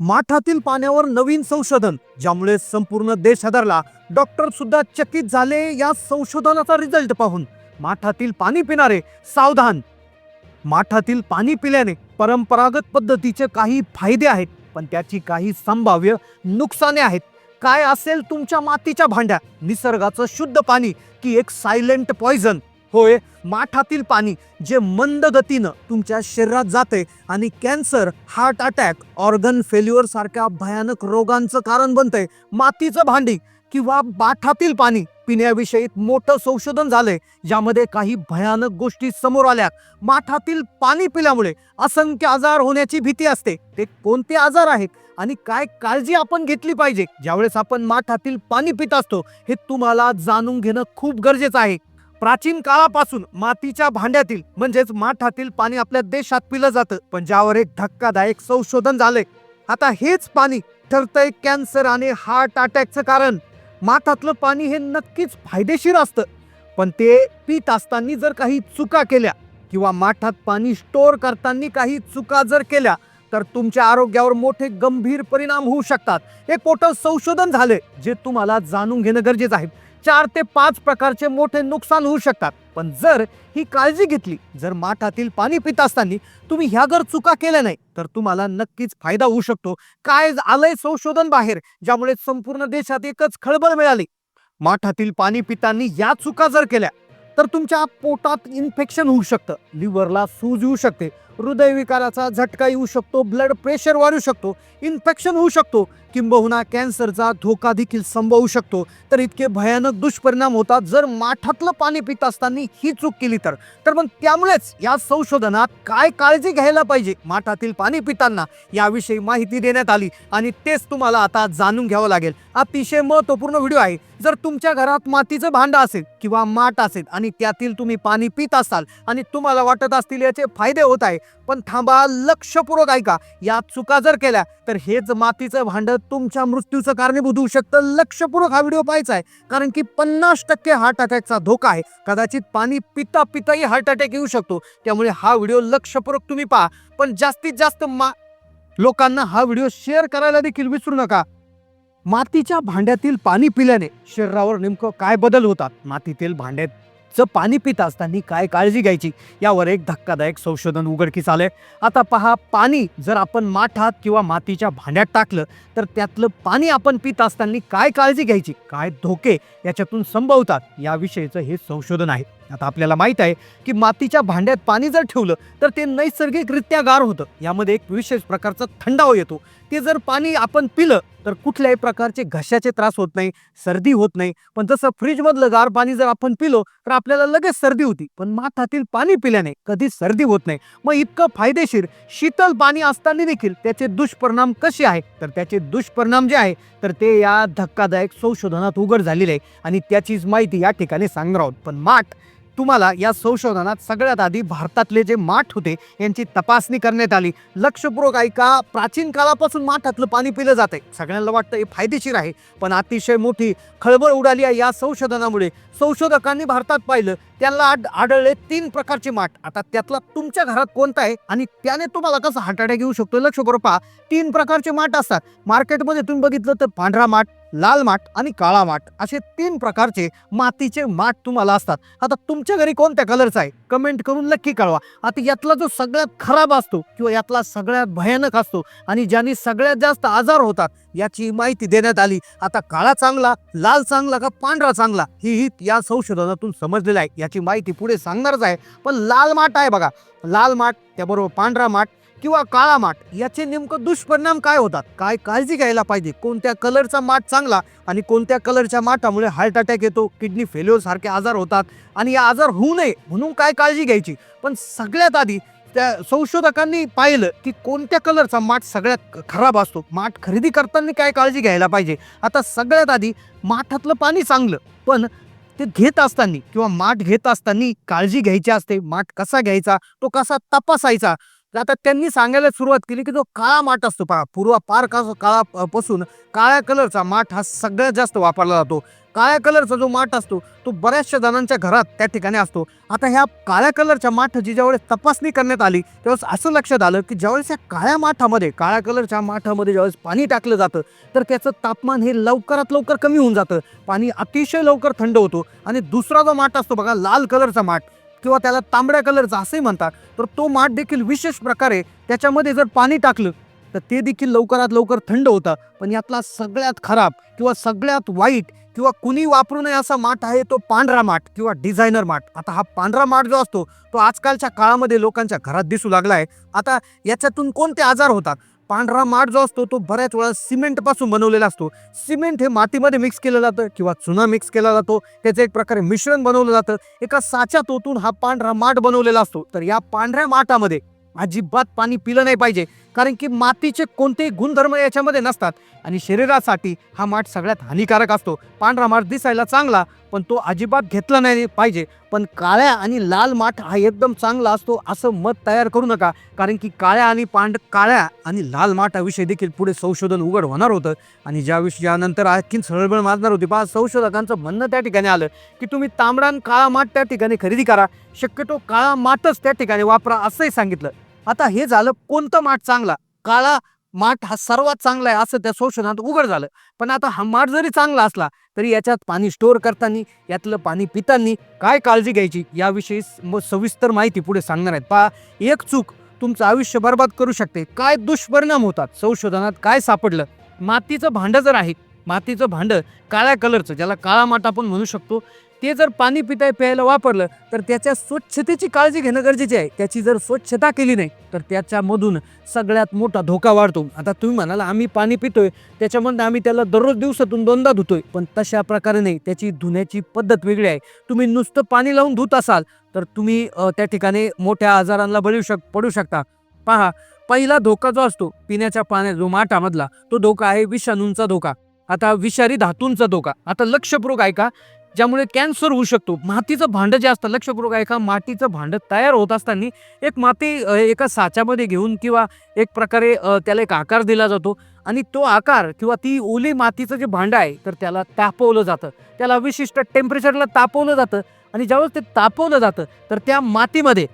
माठातील पाण्यावर नवीन संशोधन ज्यामुळे संपूर्ण देश हादरला. डॉक्टर सुद्धा चकित झाले या संशोधनाचा रिझल्ट पाहून. माठातील पाणी पिणारे सावधान. माठातील पाणी पिल्याने परंपरागत पद्धतीचे काही फायदे आहेत पण त्याची काही संभाव्य नुकसाने आहेत. काय असेल तुमच्या मातीच्या भांड्या? निसर्गाचं शुद्ध पाणी की एक सायलेंट पॉइझन होय माठातील पाणी जे मंद गतीनं तुमच्या शरीरात जाते आणि cancer heart attack organ failure सारख्या भयानक रोगांचं कारण बनतंय मातीचं भांडी किंवा माठातील पाणी पिण्याविषयी मोठं संशोधन झालंय ज्यामध्ये काही भयानक गोष्टी समोर आल्या. माठातील पाणी पिल्यामुळे असंख्य आजार होण्याची भीती असते. ते कोणते आजार आहेत आणि काय काळजी आपण घेतली पाहिजे? ज्यावेळेस आपण माठातील पाणी पित असतो हे तुम्हाला जाणून घेणं खूप गरजेचं आहे. प्राचीन काळापासून मातीच्या भांड्यातील म्हणजेच माठातील पाणी आपल्या देशात पिलं जातं. पण ज्यावर एक धक्कादायक संशोधन झालंय आता हेच पाणी ठरतंय कॅन्सर आणि हार्ट अटॅकचं कारण. माठातलं पाणी हे नक्कीच फायदेशीर असतं पण ते पित असताना जर काही चुका केल्या किंवा माठात पाणी स्टोअर करताना काही चुका जर केल्या तर तुमच्या आरोग्यावर मोठे गंभीर परिणाम होऊ शकतात. एक मोठं संशोधन झाले जे तुम्हाला जाणून घेणं गरजेचं आहे. चार ते पाच प्रकारचे मोठे नुकसान होऊ शकतात. पण जर ही काळजी घेतली जर माठातील पाणी पित असताना तुम्ही ह्या जर चुका केल्या नाही तर तुम्हाला नक्कीच फायदा होऊ शकतो. काय आलंय संशोधन बाहेर ज्यामुळे संपूर्ण देशात एकच खळबळ मिळाली? माठातील पाणी पिताना या चुका जर केल्या तर तुमच्या पोटात इन्फेक्शन होऊ शकतं लिव्हरला सूज येऊ शकते हृदयविकाराचा झटका येऊ शकतो ब्लड प्रेशर वाढू शकतो इन्फेक्शन होऊ शकतो किंबहुना कॅन्सरचा धोका देखील संभवू शकतो. तर इतके भयानक दुष्परिणाम होतात जर माठातलं पाणी पित असताना ही चूक केली तर. तर मग त्यामुळेच या संशोधनात काय काळजी घ्यायला पाहिजे? माठातील पाणी पिताना याविषयी माहिती देण्यात आली आणि तेच तुम्हाला आता जाणून घ्यावं लागेल. अतिशय महत्त्वपूर्ण व्हिडिओ आहे. जर तुमच्या घरात मातीचं भांडं असेल किंवा माठ असेल आणि त्यातील तुम्ही पाणी पित असाल आणि तुम्हाला वाटत असतील याचे फायदे होत आहे पण थांबा लक्षपूर्वक ऐका. या चुका जर केल्या तर हेच मातीचं भांडं तुमच्या मृत्यूचं कारणीभूत होऊ शकतं. लक्षपूर्वक हा व्हिडिओ पाहायचा आहे. कारण की पन्नास टक्के हार्ट अटॅकचा धोका आहे. कदाचित पाणी पिता पिताही हार्ट अटॅक येऊ शकतो. त्यामुळे हा व्हिडिओ लक्षपूर्वक तुम्ही पहा. पण जास्तीत जास्त मा लोकांना हा व्हिडिओ शेअर करायला देखील विसरू नका. मातीच्या भांड्यातील पाणी पिल्याने शरीरावर नेमकं काय बदल होतात? मातीतील भांड्यात चं पाणी पित असताना काय काळजी घ्यायची? यावर एक धक्कादायक संशोधन उघडकीस आलंय. आता पहा पाणी जर आपण माठात किंवा मातीच्या भांड्यात टाकलं तर त्यातलं पाणी आपण पित असताना काय काळजी घ्यायची? काय धोके याच्यातून संभवतात? याविषयीचं हे संशोधन आहे. आता आपल्याला माहीत आहे की मातीच्या भांड्यात पाणी जर ठेवलं तर ते नैसर्गिकरित्या गार होतं. यामध्ये एक विशेष प्रकारचा थंडाव येतो. ते जर पाणी आपण पिलं तर कुठल्याही प्रकारचे घशाचे त्रास होत नाही सर्दी होत नाही. पण जसं फ्रीजमधलं गार पाणी जर आपण पिलो तर आपल्याला लगेच सर्दी होती. पण माथातील पाणी पिल्याने कधी सर्दी होत नाही. मग इतकं फायदेशीर शीतल पाणी असताना देखील त्याचे दुष्परिणाम कसे आहे तर त्याचे दुष्परिणाम जे आहे तर ते या धक्कादायक संशोधनात उघड झालेले आहे. आणि त्याचीच माहिती या ठिकाणी सांगणार आहोत. पण माठ तुम्हाला या संशोधनात सगळ्यात आधी भारतातले जे माठ होते यांची तपासणी करण्यात आली. लक्षपूर्वक ऐका प्राचीन काळापासून माठातलं पाणी पिलं जाते सगळ्यांना वाटतं हे फायदेशीर आहे पण अतिशय मोठी खळबळ उडाली आहे या संशोधनामुळे. संशोधकांनी भारतात पाहिलं त्यांना आढळले तीन प्रकारचे माठ. आता त्यातला तुमच्या घरात कोणता आहे? आणि त्याने तुम्हाला कसं हार्ट अटॅक येऊ शकतो? लक्ष बरोबर पहा. तीन प्रकारचे माठ असतात. मार्केटमध्ये तुम्ही बघितलं तर पांढरा माठ लाल माठ आणि काळा माठ. असे तीन प्रकारचे मातीचे माठ तुम्हाला असतात. आता तुमच्या घरी कोणत्या कलरचा आहे? कमेंट करून नक्की कळवा. आता यातला जो सगळ्यात खराब असतो किंवा यातला सगळ्यात भयानक असतो आणि ज्याने सगळ्यात जास्त आजार होतात याची माहिती देण्यात आली. आता काळा चांगला लाल चांगला का पांढरा चांगला? ही ही या संशोधनातून समजलेलं आहे. याची माहिती पुढे सांगणारच आहे. पण लाल माठ आहे बघा. लाल माठ त्याबरोबर पांढरा माठ किंवा काळा माठ याचे नेमकं दुष्परिणाम काय होतात? काय काळजी घ्यायला पाहिजे? कोणत्या कलरचा माठ चांगला आणि कोणत्या कलरच्या माठामुळे हार्ट अटॅक येतो किडनी फेल्युअर सारखे आजार होतात आणि या आजार होऊ नये म्हणून काय काळजी घ्यायची? पण सगळ्यात आधी त्या संशोधकांनी पाहिलं की कोणत्या कलरचा माठ सगळ्यात खराब असतो? माठ खरेदी करताना काय काळजी घ्यायला पाहिजे? आता सगळ्यात आधी माठातलं पाणी चांगलं. पण ते घेत असताना किंवा माठ घेत असताना काळजी घ्यायची असते. माठ कसा घ्यायचा? तो कसा तपासायचा? आता त्यांनी सांगायला सुरुवात केली की जो काळा माठ असतो पहा. पूर्वा पार का काळापासून काळ्या कलरचा माठ हा सगळ्यात जास्त वापरला जातो. काळ्या कलरचा जो माठ असतो तो बऱ्याचशा जणांच्या घरात त्या ठिकाणी असतो. आता ह्या काळ्या कलरच्या माठाची ज्यावेळेस तपासणी करण्यात आली त्यावेळेस असं लक्षात आलं की ज्यावेळेस या काळ्या माठामध्ये काळ्या कलरच्या माठामध्ये ज्यावेळेस पाणी टाकलं जातं तर त्याचं तापमान हे लवकरात लवकर कमी होऊन जातं. पाणी अतिशय लवकर थंड होतो. आणि दुसरा जो माठ असतो बघा लाल कलरचा माठ किंवा त्याला तांबड्या कलरचा असंही म्हणतात तर तो माठ देखील विशेष प्रकारे त्याच्यामध्ये जर पाणी टाकलं तर ते देखील लवकरात लवकर थंड होतं. पण यातला सगळ्यात खराब किंवा सगळ्यात वाईट किंवा कुणी वापरू नये असा माठ आहे तो पांढरा माठ किंवा डिझायनर माठ. आता हा पांढरा माठ जो असतो तो आजकालच्या काळामध्ये लोकांच्या घरात दिसू लागला आहे आता याच्यातून कोणते आजार होतात? पांढरा माठ जो असतो तो बऱ्याच वेळा सिमेंटपासून बनवलेला असतो. सिमेंट हे मातीमध्ये मिक्स केलं जातं किंवा चुना मिक्स केला जातो. त्याचं एक प्रकारे मिश्रण बनवलं जातं. एका साच्यात ओतून हा पांढरा माठ बनवलेला असतो. तर या पांढऱ्या माठामध्ये अजिबात पाणी पिलं नाही पाहिजे. कारण की मातीचे कोणतेही गुणधर्म याच्यामध्ये नसतात. आणि शरीरासाठी हा माठ सगळ्यात हानिकारक असतो. पांढरा माठ दिसायला चांगला पण तो अजिबात घेतला नाही पाहिजे. पण काळ्या आणि लाल माठ हा एकदम चांगला असतो असं मत तयार करू नका. कारण की काळ्या आणि पांढ काळ्या आणि लाल माठाविषयी देखील पुढे संशोधन उघड होणार होतं. आणि ज्याविषयी यानंतर आणखीन सरळबळ मारणार होती. पहा संशोधकांचं म्हणणं त्या ठिकाणी आलं की तुम्ही तांबडा आणि काळा माठ त्या ठिकाणी खरेदी करा. शक्यतो काळा माठच त्या ठिकाणी वापरा असंही सांगितलं. आता हे झालं कोणतं माठ चांगला? काळा माठ हा सर्वात चांगला आहे असं त्या संशोधनात उघड झालं. पण आता हा माठ जरी चांगला असला तरी याच्यात पाणी स्टोअर करताना यातलं पाणी पिताना काय काळजी घ्यायची? याविषयी म- सविस्तर माहिती पुढे सांगणार आहेत. पहा एक चूक तुमचं आयुष्य बर्बाद करू शकते. काय दुष्परिणाम होतात? संशोधनात काय सापडलं? मातीचं भांडं जर आहे मातीचं भांडं काळ्या कलरचं ज्याला काळा माठ आपण म्हणू शकतो ते जर पाणी पिताय प्यायला वापरलं तर त्याच्या स्वच्छतेची काळजी घेणं गरजेचे आहे. त्याची जर स्वच्छता केली नाही तर त्याच्यामधून सगळ्यात मोठा धोका वाढतो. आता तुम्ही म्हणाल आम्ही पाणी पितोय. त्याच्यामध्ये आम्ही त्याला दररोज दिवसातून दोनदा धुतोय. पण तशा प्रकारे नाही. त्याची धुण्याची पद्धत वेगळी आहे. तुम्ही नुसतं पाणी लावून धुत असाल तर तुम्ही त्या ठिकाणी मोठ्या आजारांना बळू शक पडू शकता. पहा पहिला धोका जो असतो पिण्याच्या पाण्यात जो माठामधला तो धोका आहे विषाणूंचा धोका. आता विषारी धातूंचा धोका. आता लक्षपूर्वक ऐका. ज्यामुळे कॅन्सर होऊ शकतो. मातीचं भांडं जे असतं लक्षपूर्वक ऐका मातीचं भांडं तयार होत असताना एक माती एका साच्यामध्ये घेऊन किंवा एक प्रकारे त्याला एक आकार दिला जातो आणि तो आकार किंवा ती ओली मातीचं जे भांडं आहे तर त्याला तापवलं जातं. त्याला विशिष्ट टेम्परेचरला तापवलं जातं आणि ज्यावेळेस ते तापवलं जातं तर त्या मातीमध्ये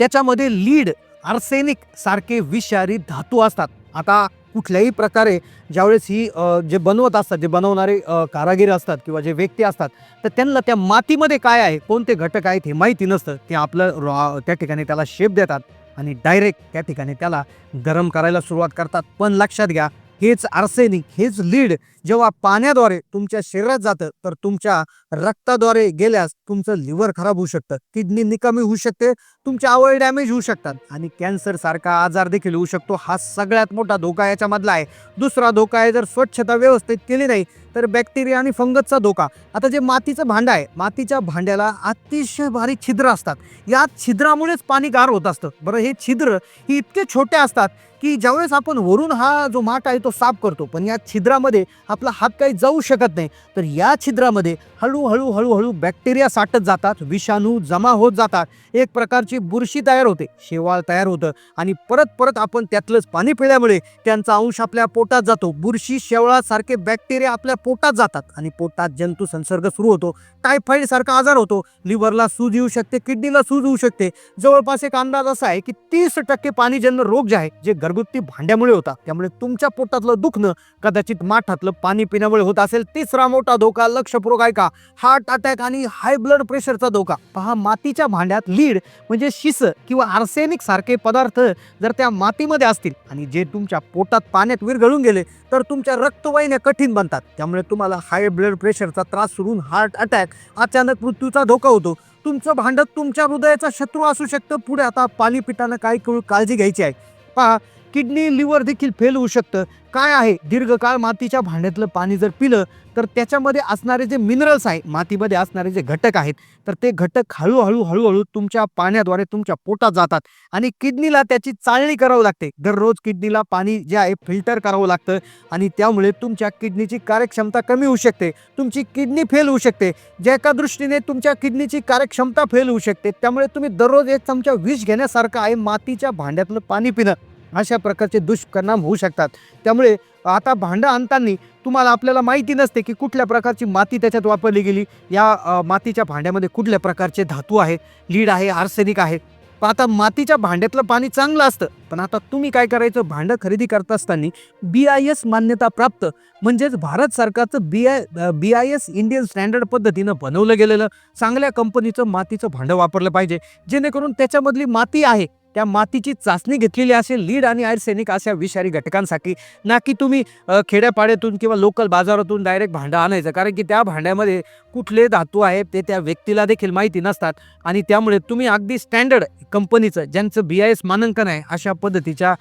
त्याच्यामध्ये लीड आर्सेनिक सारखे विषारी धातू असतात. आता कुठल्याही प्रकारे ज्यावेळेस ही जे बनवत असतात जे बनवणारे कारागीर असतात किंवा जे व्यक्ती असतात तर त्यांना त्या मातीमध्ये काय आहे कोणते घटक आहेत हे माहिती नसतं. ते आपलं रॉ त्या ठिकाणी त्याला शेप देतात आणि डायरेक्ट त्या ठिकाणी त्याला गरम करायला सुरुवात करतात. पण लक्षात घ्या हेच आर्सेनिक हेच लीड जेव्हा पाण्याद्वारे तुमच्या शरीरात जातं तर तुमच्या रक्ताद्वारे गेल्यास तुमचं लिव्हर खराब होऊ शकतं. किडनी निकामी होऊ शकते तुमच्या अवयव डॅमेज होऊ शकतात. आणि कॅन्सर सारखा आजार देखील होऊ शकतो. हा सगळ्यात मोठा धोका याच्यामधला आहे. दुसरा धोका आहे जर स्वच्छता व्यवस्थित केली नाही तर बॅक्टेरिया आणि फंगसचा धोका. आता जे मातीचं भांडं आहे मातीच्या भांड्याला अतिशय भारी छिद्र असतात. या छिद्रामुळेच पाणी गार होत असतं. बरं हे छिद्र ही इतके छोटे असतात की ज्यावेळेस आपण वरून हा जो माठ आहे तो साफ करतो. पण या छिद्रामध्ये आपला हात काही जाऊ शकत नाही. तर या छिद्रामध्ये हळूहळू हळूहळू बॅक्टेरिया साठत जातात विषाणू जमा होत जातात. एक प्रकारची बुरशी तयार होते शेवाळ तयार होतं आणि परत परत आपण त्यातलंच पाणी पिल्यामुळे त्यांचा अंश आपल्या पोटात जातो. बुरशी शेवाळासारखे बॅक्टेरिया आपल्या पोटात जातात आणि पोटात जंतू संसर्ग सुरू होतो. टायफॉईड सारखा आजार होतो. लिव्हरला सूज येऊ शकते किडनीला सूज होऊ शकते. जवळपास एक अंदाज असा आहे की तीस टक्के पाणीजन्य रोग जे आहे जे घरगुती भांड्यामुळे होतात त्यामुळे तुमच्या पोटातलं दुखणं कदाचित माठातलं पाणी पिण्यामुळे होत असेल. तिसरा मोठा धोका लक्षपूर्वक ऐका. हार्ट अटॅक आणि हाय ब्लड प्रेशरचा धोका. पहा मातीच्या भांड्यात लीड म्हणजे म्हणजे शिस किंवा आर्सेनिक सारखे पदार्थ जर त्या मातीमध्ये असतील आणि जे तुमच्या पोटात पाण्यात विरघळून गेले तर तुमच्या रक्तवाहिन्या कठीण बनतात. त्यामुळे तुम्हाला हाय ब्लड प्रेशरचा त्रास सुरून हार्ट अटॅक अचानक मृत्यूचा धोका होतो. तुमचं भांडत तुमच्या हृदयाचा शत्रू असू शकतं. पुढे आता पाणी पिताना काळजी घ्यायची आहे. पहा किडनी लिव्हर देखील फेल होऊ शकतं. काय आहे? दीर्घकाळ मातीच्या भांड्यातलं पाणी जर पिलं तर त्याच्यामध्ये असणारे जे मिनरल्स आहे मातीमध्ये असणारे जे घटक आहेत तर ते घटक हळूहळू हळूहळू तुमच्या पाण्याद्वारे तुमच्या पोटात जातात आणि किडनीला त्याची चाळणी करावं लागते. दररोज किडनीला पाणी जे आहे फिल्टर करावं लागतं आणि त्यामुळे तुमच्या किडनीची कार्यक्षमता कमी होऊ शकते. तुमची किडनी फेल होऊ शकते. ज्या एका दृष्टीने तुमच्या किडनीची कार्यक्षमता फेल होऊ शकते त्यामुळे तुम्ही दररोज एक चमचा विष घेण्यासारखं आहे मातीच्या भांड्यातलं पाणी पिणं. अशा प्रकारचे दुष्परिणाम होऊ शकतात. त्यामुळे आता भांडं आणताना तुम्हाला आपल्याला माहिती नसते की कुठल्या प्रकारची माती त्याच्यात वापरली गेली. या मातीच्या भांड्यामध्ये कुठल्या प्रकारचे धातू आहे लीड आहे आर्सेनिक आहे. आता मातीच्या भांड्यातलं पाणी चांगलं असतं. पण आता तुम्ही काय करायचं? भांडं खरेदी करत असताना बी आय एस मान्यता प्राप्त म्हणजेच भारत सरकारचं B I B I S Indian standard पद्धतीनं बनवलं गेलेलं चांगल्या कंपनीचं मातीचं भांडं वापरलं पाहिजे. जेणेकरून त्याच्यामधली माती आहे. त्या मातीची चाचणी घेतलेली असेल लीड आणि आर्सेनिक अशा विषारी घटकांसाठी. ना की तुम्ही खेड्यापाड्यातून किंवा लोकल बाजारातून डायरेक्ट भांडं आणायचं. कारण की त्या भांड्यामध्ये कुठले धातू आहेत ते त्या व्यक्तीला देखील माहिती नसतात. आणि त्यामुळे तुम्ही अगदी स्टँडर्ड कंपनीचं ज्यांचं बी आय एस मानांकन आहे अशा पद्धतीच्या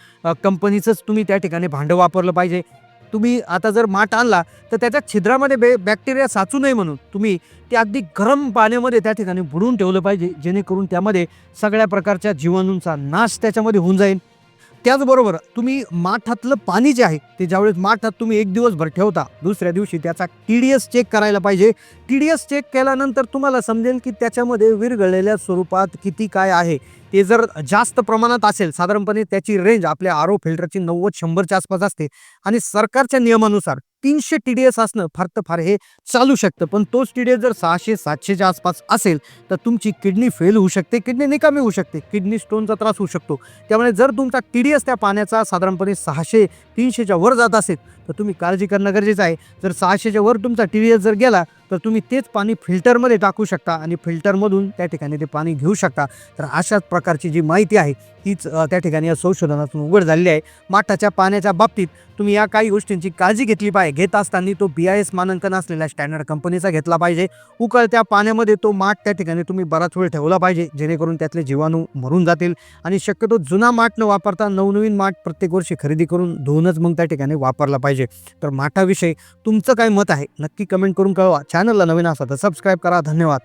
कंपनीचंच तुम्ही त्या ठिकाणी भांडं वापरलं पाहिजे. तुम्ही आता जर माठ आणला तर त्याच्या छिद्रामध्ये बे बॅक्टेरिया साचू नये म्हणून तुम्ही ते अगदी गरम पाण्यामध्ये त्या ठिकाणी बुडवून ठेवलं पाहिजे जेणेकरून त्यामध्ये सगळ्या प्रकारच्या जीवाणूंचा नाश त्याच्यामध्ये होऊन जाईल. त्याचबरोबर तुम्ही माठातलं पाणी जे आहे ते ज्यावेळेस माठात तुम्ही एक दिवसभर ठेवता दुसऱ्या दिवशी त्याचा टी डी एस चेक करायला पाहिजे. टी डी एस चेक केल्यानंतर तुम्हाला समजेल की त्याच्यामध्ये विरघळलेल्या स्वरूपात किती काय आहे. ते जर जास्त प्रमाणात असेल साधारणपणे त्याची रेंज आपल्या आरो फिल्टरची नव्वद शंभरच्या आसपास असते. आणि सरकारच्या नियमानुसार तीनशे टी डी एस असणं फार तर फार हे चालू शकतं. पण तोच टी डी एस जर सहाशे सातशेच्या आसपास असेल तर तुमची किडनी फेल होऊ शकते किडनी निकामी होऊ शकते किडनी स्टोनचा त्रास होऊ शकतो. त्यामुळे जर तुमचा टी डी एस त्या पाण्याचा साधारणपणे सहाशे तीनशेच्या वर जात असेल तर तुम्ही काळजी करणं गरजेचं आहे. जर सहाशेच्या वर तुमचा टी व्ही एस जर गेला तर तुम्ही तेच पाणी फिल्टरमध्ये टाकू शकता आणि फिल्टरमधून त्या ठिकाणी ते पाणी घेऊ शकता. तर अशाच प्रकारची जी माहिती आहे तीच त्या ठिकाणी या संशोधनातून उघड झालेली आहे. माठाच्या पाण्याच्या बाबतीत तुम्ही या काही गोष्टींची काळजी घेतली पाहिजे. घेत असताना तो बी आय एस मानांकन असलेल्या स्टँडर्ड कंपनीचा घेतला पाहिजे. उकळत्या पाण्यामध्ये तो माठ त्या ठिकाणी तुम्ही बराच वेळ ठेवला पाहिजे. जेणेकरून त्यातले जीवाणू मरून जातील आणि शक्यतो जुना माठ न वापरता नवनवीन माठ प्रत्येक वर्षी खरेदी करून धुवूनच मग त्या ठिकाणी वापरला पाहिजे. पाहिजे. तर माठाविषयी तुमचं काय मत आहे? नक्की कमेंट करून कळवा. चॅनलला नवीन असा तर सबस्क्राईब करा. धन्यवाद.